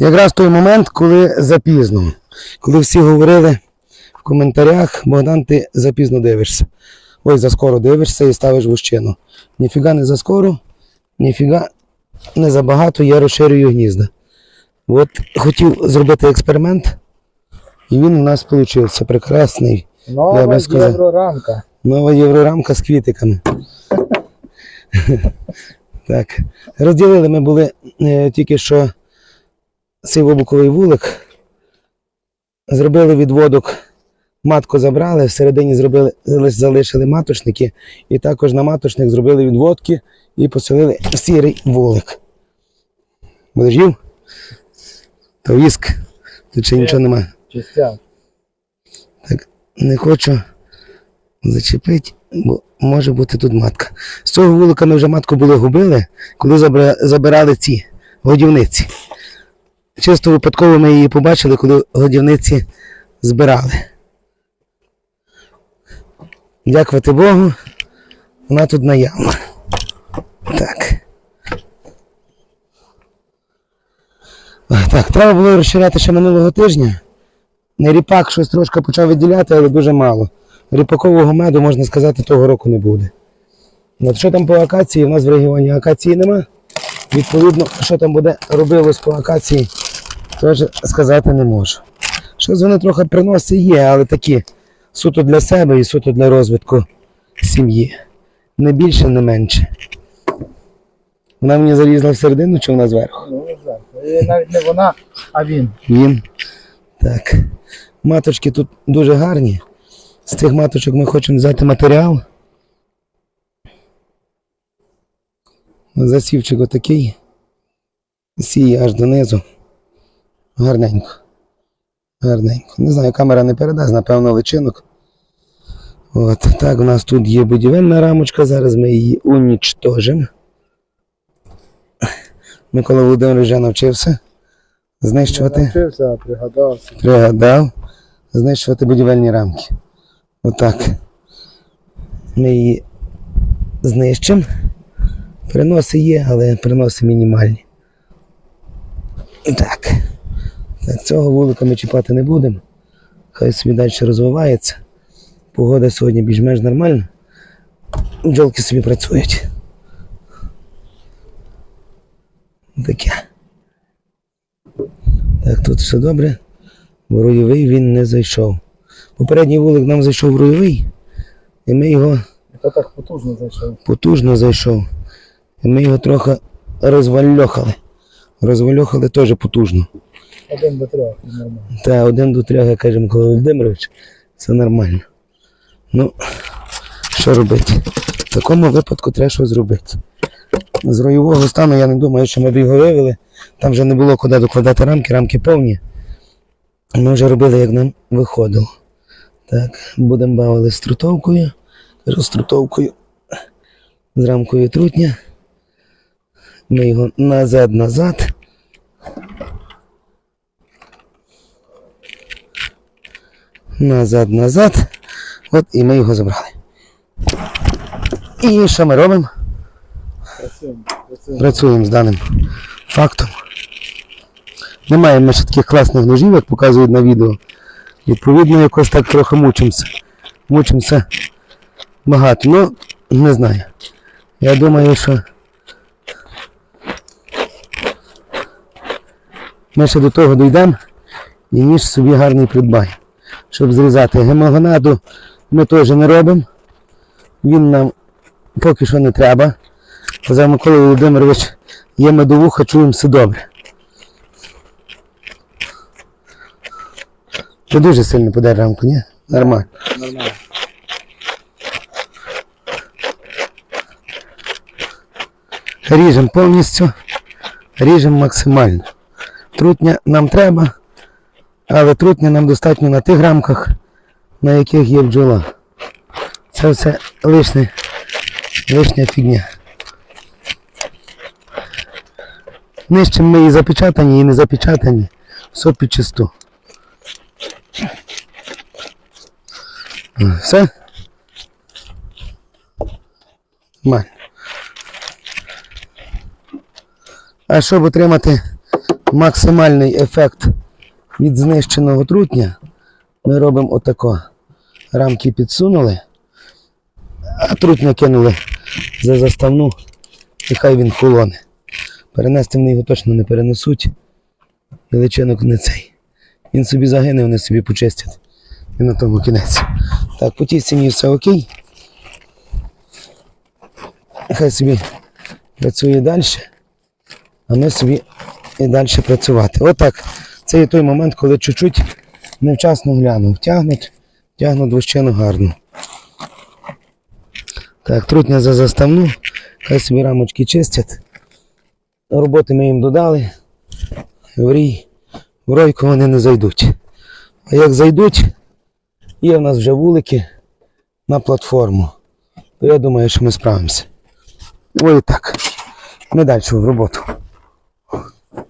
Якраз той момент, коли запізно. Коли всі говорили в коментарях, Богдан, ти запізно дивишся. Ой, заскоро дивишся і ставиш вущину. Ніфіга не заскоро, ніфіга не забагато, я розширюю гнізда. От хотів зробити експеримент, і він у нас вийшов прекрасний. Я Нова би сказав. єврорамка. Нова єврорамка з квітиками. так. Розділили ми були е, тільки що цей вибуковий вулик. Зробили відводок, матку забрали, всередині зробили, залишили маточники, і також на маточник зробили відводки і поселили сірий вулик. Будеш? То віск. Тут ще нічого немає. Чистяк. Не хочу зачепити, бо може бути тут матка. З цього вулика ми вже матку були губили, коли забирали ці годівниці. Чисто випадково ми її побачили, коли годівниці збирали. Дякувати Богу, вона тут наявна. Так. Так, треба було розширяти ще минулого тижня. Не ріпак щось трошки почав виділяти, але дуже мало. Ріпакового меду, можна сказати, того року не буде. От що там по акації? У нас в регіоні акації нема. Відповідно, що там буде робилось по акації, теж сказати не можу. Щось вони трохи приносить є, але такі суто для себе і суто для розвитку сім'ї. Не більше, не менше. Вона мені залізла всередину чи вона зверху? Ну. І навіть не вона, а він. Він. Так. Маточки тут дуже гарні. З цих маточок ми хочемо взяти матеріал. Засівчик отакий. Сіє аж донизу. Гарненько. Гарненько. Не знаю, камера не передасть, напевно, личинок. От, так, у нас тут є будівельна рамочка, зараз ми її унічтожимо. Микола Володимирович вже навчився знищувати. Навчився, пригадався. Пригадав знищувати будівельні рамки. Отак. Ми її знищимо. Приноси є, але приноси мінімальні. Так. Так, цього вулика ми чіпати не будемо. Хай собі далі розвивається. Погода сьогодні більш-менш нормальна. Бджолки собі працюють. Таке. Так, тут все добре. В ройовий він не зайшов. Попередній вулик нам зайшов в ройовий, і ми його Це так потужно зайшов. потужно зайшов. І ми його трохи розвальохали. Розвальохали теж потужно. Один до трьох, нормально. Та один до трьох, як каже Микола Володимирович, це нормально. Ну, що робити? В такому випадку треба щось зробити. З ройового стану я не думаю, що ми б його вивели. Там вже не було куди докладати рамки, рамки повні. Ми вже робили, як нам виходило. Так, будемо бавили з трутовкою. Кажу, з трутовкою. З рамкою трутня. Ми його назад-назад. Назад-назад. От і ми його забрали. І що ми робимо? Працюємо. Працюємо. Працюємо з даним фактом. Немає ми ще таких класних ножів, як показують на відео. Відповідно, якось так трохи мучимося. Мучимося багато. Ну, не знаю. Я думаю, що ми ще до того дійдемо і ніж собі гарний придбаємо. Щоб зрізати гемогонаду ми теж не робимо. Він нам поки що не треба. Казав Микола Володимирович, є медовуха, чуємо все добре. Ти дуже сильно подай рамку, ні? Нормально. Нормально. Ріжемо повністю, ріжемо максимально. Трутня нам треба, але трутня нам достатньо на тих рамках, на яких є бджола. Це все лишня, лишня фігня. Нижче ми і запечатані, і не запечатані. Все під чисту. Все? Нормально. А щоб отримати максимальний ефект від знищеного трутня, ми робимо отако. Рамки підсунули, а трутня кинули за заставну, і хай він холоне. Перенести вони його точно не перенесуть. І личинок не цей. Він собі загине, вони собі почистять. І на тому кінець. Так, по тій стіні все окей. Хай собі працює далі, а ми собі і далі працювати. Отак. Це є той момент, коли чуть-чуть невчасно глянув. Тягнуть, тягнуть вощину гарно. Так, трутня за заставну, хай собі рамочки чистять. Роботи ми їм додали. В рій, в ройку вони не зайдуть. А як зайдуть, є в нас вже вулики на платформу. То я думаю, що ми справимося. Ой, так. Ми далі в роботу.